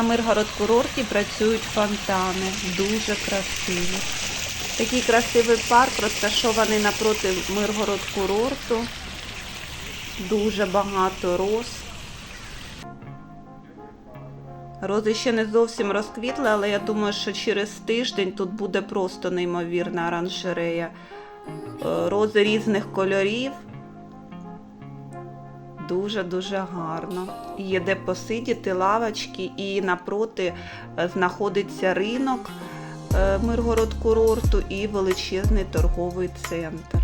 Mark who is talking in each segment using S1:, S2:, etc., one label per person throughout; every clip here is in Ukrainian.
S1: На Миргород курорті працюють фонтани, дуже красиві. Такий красивий парк розташований напроти Миргород курорту. Дуже багато роз. Рози ще не зовсім розквітли, але я думаю, що через тиждень тут буде просто неймовірна оранжерея. Е, Рози різних кольорів. Дуже-дуже гарно. Є де посидіти, лавочки, і напроти е, знаходиться ринок е, Миргород курорту і величезний торговий центр.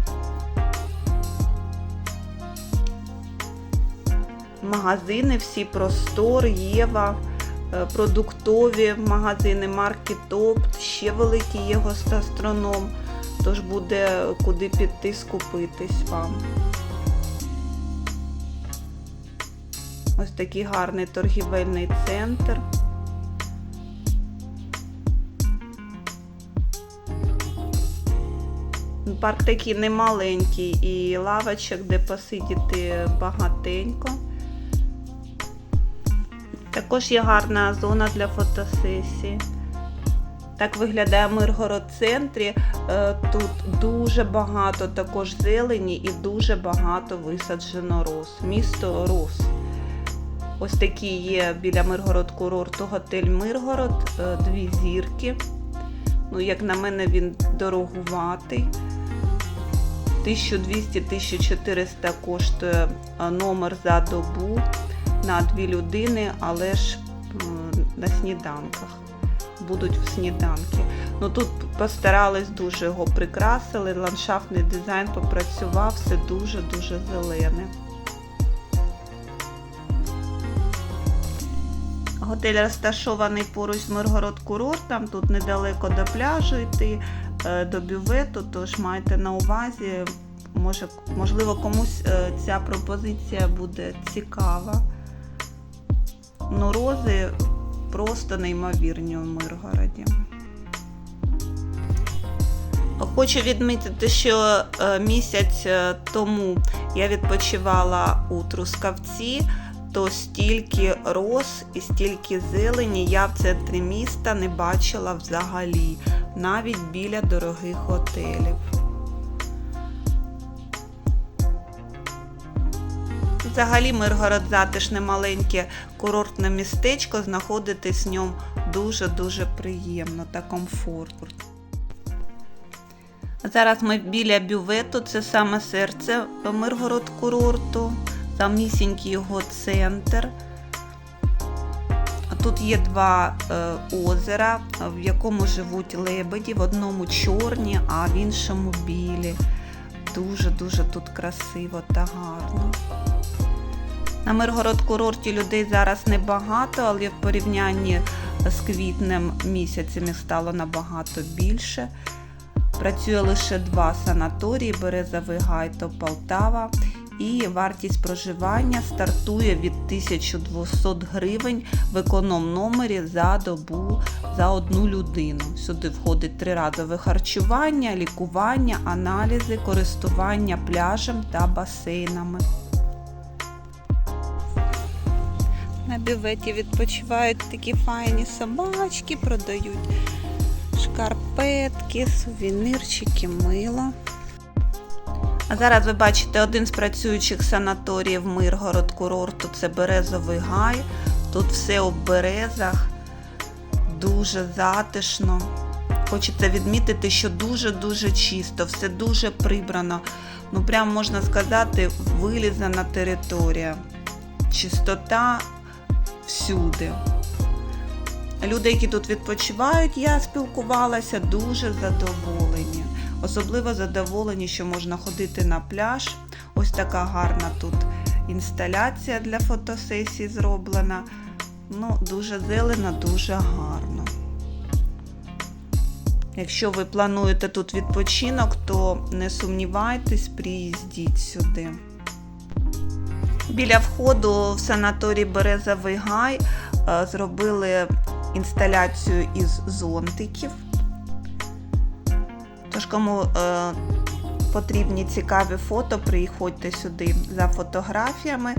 S1: Магазини всі Простор, Єва, е, продуктові магазини, марки Топт, ще великий є гостастроном, тож буде куди піти скупитись вам. Ось такий гарний торгівельний центр. Парк такий немаленький і лавочок, де посидіти багатенько. Також є гарна зона для фотосесії. Так виглядає Миргород центрі. Е, Тут дуже багато також зелені і дуже багато висаджено роз. Місто роз. Ось такі є біля Миргород курорту готель Миргород, е, дві зірки. Ну, як на мене, він дорогуватий. 1200-1400 коштує е, номер за добу на дві людини, але ж на сніданках. Будуть в сніданки. Ну тут постарались дуже його прикрасили, ландшафтний дизайн попрацював, все дуже-дуже зелене. Готель розташований поруч з Миргород курортом, тут недалеко до пляжу йти, е, до бювету, тож майте на увазі, може, можливо, комусь е, ця пропозиція буде цікава. Ну, рози просто неймовірні у Миргороді. Хочу відмітити, що е, місяць тому я відпочивала у Трускавці, то стільки роз і стільки зелені я в центрі міста не бачила взагалі, навіть біля дорогих готелів. Взагалі Миргород затишне маленьке курортне містечко, знаходитись в ньому дуже-дуже приємно та комфортно. Зараз ми біля бювету, це саме серце Миргород курорту, самісінький його центр. Тут є два е, озера, в якому живуть лебеді, в одному чорні, а в іншому білі. Дуже-дуже тут красиво та гарно. На Миргород курорті людей зараз небагато, але в порівнянні з квітнем місяцем їх стало набагато більше. Працює лише два санаторії Березовий Гай та Полтава. І вартість проживання стартує від 1200 гривень в економ номері за добу за одну людину. Сюди входить триразове харчування, лікування, аналізи, користування пляжем та басейнами. На бюветі відпочивають такі файні собачки, продають шкарпетки, сувенірчики, мило. А зараз ви бачите один з працюючих санаторіїв Миргород курорту це Березовий гай. Тут все у березах, дуже затишно. Хочеться відмітити, що дуже-дуже чисто, все дуже прибрано. Ну, прям можна сказати, вилізана територія. Чистота всюди. Люди, які тут відпочивають, я спілкувалася, дуже задоволені. Особливо задоволені, що можна ходити на пляж. Ось така гарна тут інсталяція для фотосесії зроблена. Ну, дуже зелено, дуже гарно. Якщо ви плануєте тут відпочинок, то не сумнівайтесь, приїздіть сюди. Біля входу в санаторій Березовий Гай е, зробили інсталяцію із зонтиків. Тож, кому е, потрібні цікаві фото, приходьте сюди за фотографіями,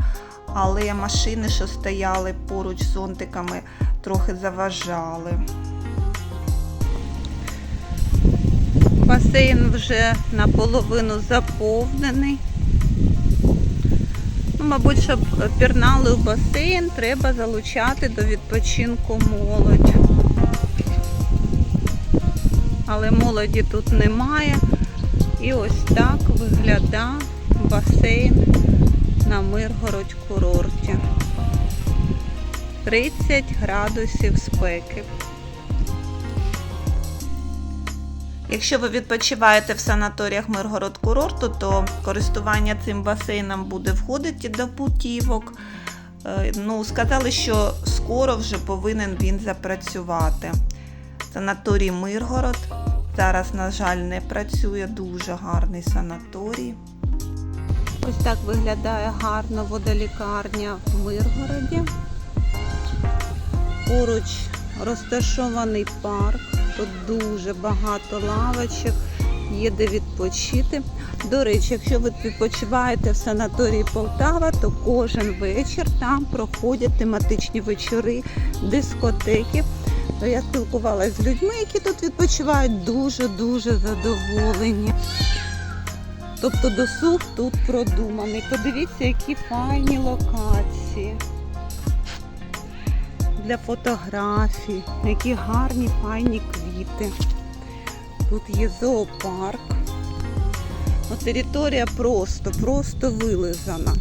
S1: але машини, що стояли поруч з зонтиками, трохи заважали. Басейн вже наполовину заповнений. Ну, мабуть, щоб пірнали в басейн, треба залучати до відпочинку молодь. Але молоді тут немає. І ось так виглядає басейн на Миргород курорті. 30 градусів спеки. Якщо ви відпочиваєте в санаторіях Миргород курорту, то користування цим басейном буде входити до путівок. Е, Ну, сказали, що скоро вже повинен він запрацювати. Санаторій Миргород. Зараз, на жаль, не працює дуже гарний санаторій. Ось так виглядає гарно водолікарня в Миргороді. Поруч розташований парк. Тут дуже багато лавочок, є де відпочити. До речі, якщо ви відпочиваєте в санаторії Полтава, то кожен вечір там проходять тематичні вечори, дискотеки. То я спілкувалася з людьми, які тут відпочивають, дуже-дуже задоволені. Тобто досуг тут продуманий. Подивіться, які файні локації для фотографій, які гарні файні квіти. Тут є зоопарк. Ну, територія просто, просто вилизана.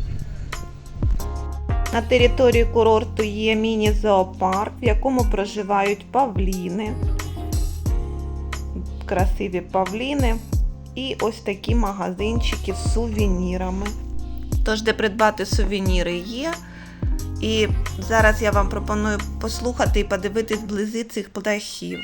S1: На території курорту є міні-зоопарк, в якому проживають павліни, красиві павліни і ось такі магазинчики з сувенірами. Тож, де придбати сувеніри є. І зараз я вам пропоную послухати і подивитись вблизи цих птахів.